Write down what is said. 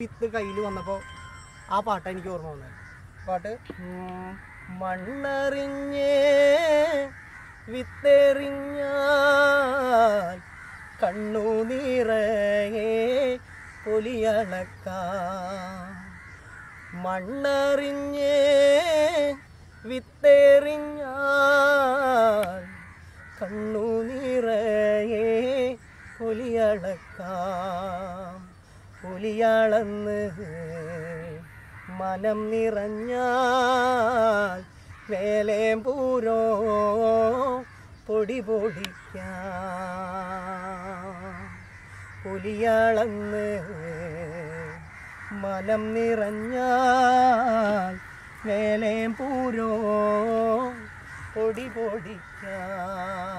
വിത്ത് കയ്യിൽ വന്നപ്പോൾ ആ പാട്ടാണ് എനിക്ക് ഓർമ്മ വന്നത് പാട്ട്? മണ്ണറിഞ്ഞ് വിത്തെറിഞ്ഞ വിത്തെറിഞ്ഞാൽ കണ്ണു നിറയെ പൊലിയളക്കാം. കണ്ണുനീറേ നിറയെ പൊലിയാളന്ന് മനം നിറഞ്ഞാൽ പൂരോ പൊടി പൊടിക്കാം പുലിയാളന്ന് മനം നിറഞ്ഞാൽ പൂരോ പൊടി പൊടിക്കാം